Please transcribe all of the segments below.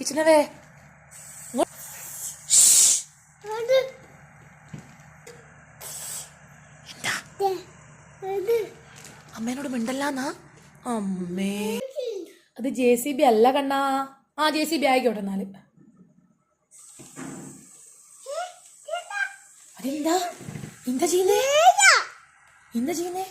കിച്ചനവേ എന്താ? അമ്മേനോട് മിണ്ടല്ലാന്നാ? അമ്മേ. അത് ജെ സി ബി അല്ല കണ്ണാ. ആ ജെ സി ബി ആയിക്കോട്ടെ എന്നാൽ. അതെന്താ? എന്താ ചെയ്യുന്നേ? എന്താ ചെയ്യുന്നേ?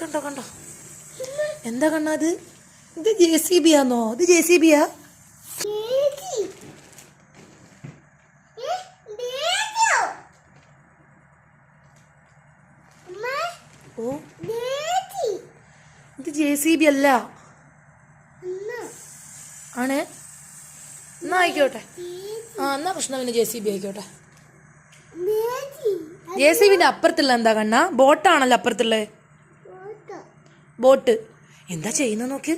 കണ്ടോ കണ്ടോ? എന്താ കണ്ണാ അത്? ഇത് ജെ സി ബി ആണോ ഇത് ജെ സി ബിയാ ഓ ഇത് ജെ സി ബി അല്ല. ആണ്? എന്നാ ആയിക്കോട്ടെ. ആ എന്നാ പ്രശ്നം പിന്നെ ജെ സി ബി ആയിക്കോട്ടെ. ജെ സി ബിന്റെ അപ്പുറത്തുള്ള എന്താ കണ്ണ? ബോട്ടാണല്ലോ അപ്പുറത്തുള്ള. ബോട്ട്. എന്താ ചെയ്യുന്ന നോക്ക്.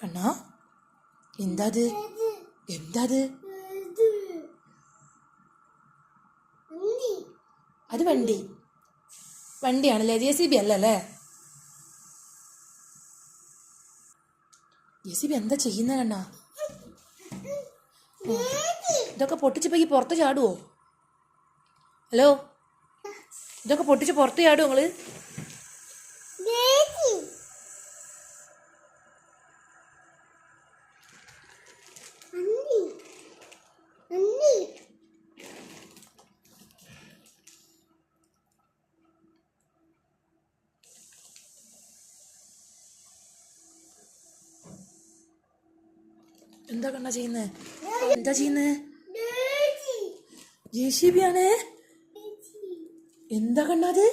കണ്ണാ എന്താത്? എന്താത്? എന്താ അത് അത് വണ്ടി. വണ്ടിയാണല്ലേ? ജെ സി ബി അല്ലല്ലേ? ജെ സി ബി എന്താ ചെയ്യുന്ന കണ്ണാ? ഇതൊക്കെ പൊട്ടിച്ച് പോയി പുറത്ത് ചാടുവോ? ഹലോ ഇതൊക്കെ പൊട്ടിച്ച് പുറത്ത് ചാടുവോ നിങ്ങൾ? എന്താ കണ്ണ ചെയ്യുന്നേ? എന്താ ചെയ്യുന്നേ? ജെ സി ബി ആണ് എന്താ കണ്ണത്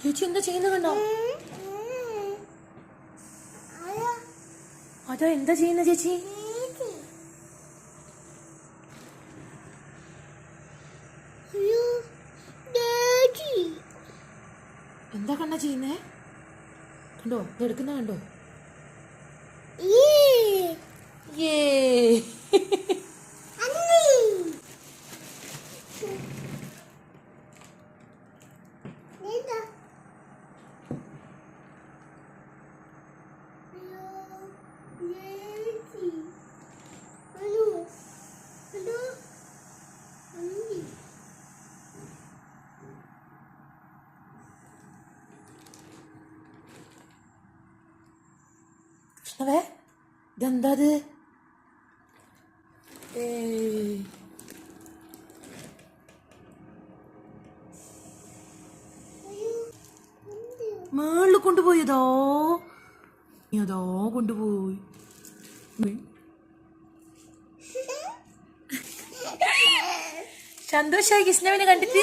ചേച്ചി എന്താ ചെയ്യുന്ന കണ്ടോ അതാ എന്താ ചെയ്യുന്ന ചേച്ചി? എന്താ കണ്ണ ചെയ്യുന്നേ? കണ്ടോ? ഇത് എടുക്കുന്ന കണ്ടോ? കൃഷ്ണവേ ഇതെന്താ അത്. മേളിൽ കൊണ്ടുപോയതോ അതോ കൊണ്ടുപോയി. സന്തോഷായി കൃഷ്ണവിനെ കണ്ടിട്ട്